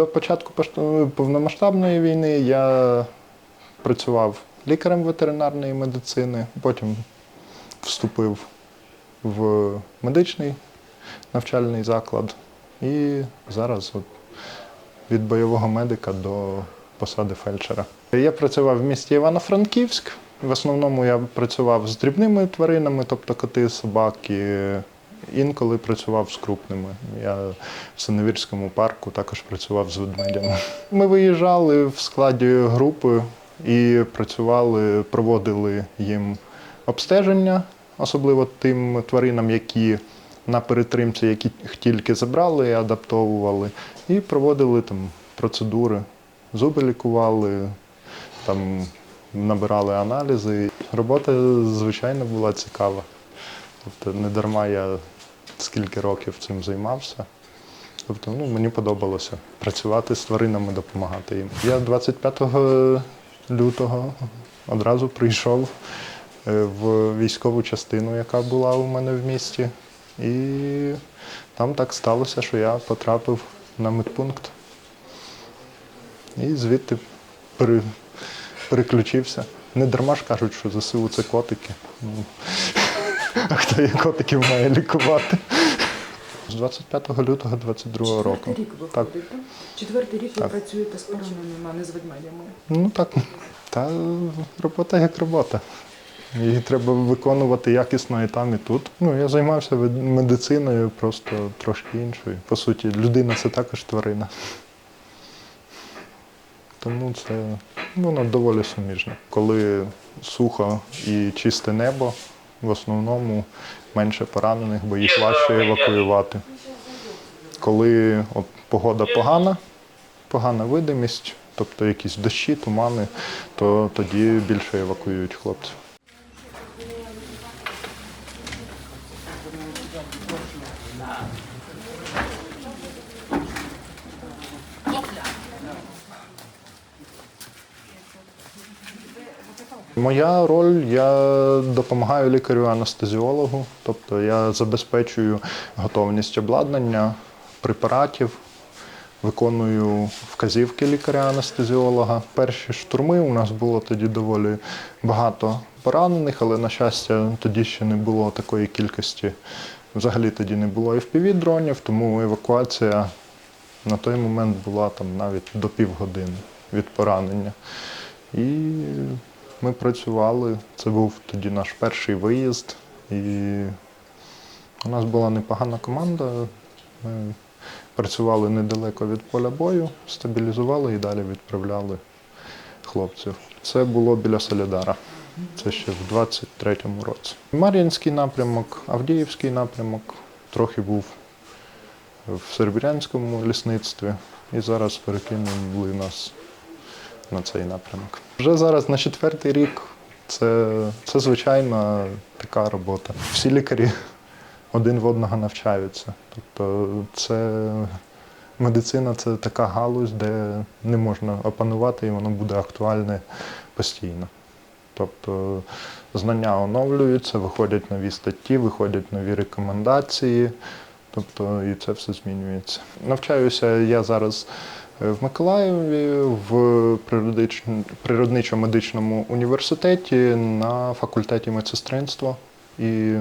До початку повномасштабної війни я працював лікарем ветеринарної медицини, потім вступив в медичний навчальний заклад і зараз от від бойового медика до посади фельдшера. Я працював в місті Івано-Франківськ. В основному я працював з дрібними тваринами, тобто коти, собаки. Інколи працював з крупними. Я в Синевірському парку також працював з ведмедями. Ми виїжджали в складі групи і працювали, проводили їм обстеження, особливо тим тваринам, які на перетримці, які тільки забрали і адаптовували, і проводили там процедури. Зуби лікували, там набирали аналізи. Робота, звичайно, була цікава. Тобто не дарма я скільки років цим займався. Тобто, ну, мені подобалося працювати з тваринами, допомагати їм. Я 25 лютого одразу прийшов е, в військову частину, яка була у мене в місті. І там так сталося, що я потрапив на медпункт. І звідти пере, переключився. Не дарма ж кажуть, що ЗСУ це котики. А хто є котиків має лікувати? З 25 лютого 22 року. Четвертий рік Так. виходить. Четвертий рік ви Так. працюєте з пораненими, а не з ведмедями. Ну так. Та робота як робота. Її треба виконувати якісно і там, і тут. Ну, я займався вед- медициною, просто трошки іншою. По суті, людина це також тварина. Тому це воно доволі суміжне. Коли сухо і чисте небо, в основному менше поранених, бо їх важче евакуювати. Коли от, погода погана, погана видимість, тобто якісь дощі, тумани, то тоді більше евакуюють хлопців. Моя роль я допомагаю лікарю-анестезіологу, тобто я забезпечую готовність обладнання, препаратів, виконую вказівки лікаря-анестезіолога. Перші штурми у нас було тоді доволі багато поранених, але, на щастя, тоді ще не було такої кількості. Взагалі тоді не було FPV-дронів, тому евакуація на той момент була там навіть до півгодини від поранення. І ми працювали. Це був тоді наш перший виїзд. І у нас була непогана команда. Ми працювали недалеко від поля бою, стабілізували і далі відправляли хлопців. Це було біля Солідара. Це ще в 23-му році. Мар'їнський напрямок, Авдіївський напрямок, трохи був в Серебрянському лісництві. І зараз перекинули нас на цей напрямок. Вже зараз на четвертий рік це, це звичайна така робота. Всі лікарі один в одного навчаються. Тобто це медицина це така галузь, де не можна опанувати і воно буде актуальне постійно. Тобто знання оновлюються, виходять нові статті, виходять нові рекомендації. Тобто і це все змінюється. Навчаюся я зараз в Миколаєві в природничо-медичному університеті на факультеті медсестринства і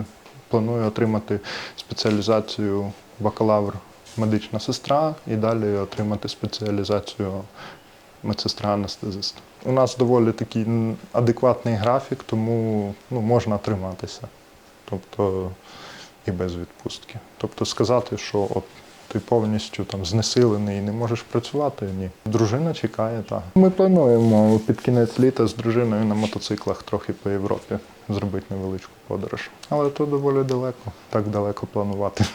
планую отримати спеціалізацію бакалавр медична сестра і далі отримати спеціалізацію медсестра-анестезист. У нас доволі такий адекватний графік, тому ну, можна триматися. Тобто і без відпустки. Тобто сказати, що от ти повністю там знесилений і не можеш працювати, ні. Дружина чекає, Та Ми плануємо під кінець літа з дружиною на мотоциклах трохи по Європі зробити невеличку подорож. Але то доволі далеко, так далеко планувати.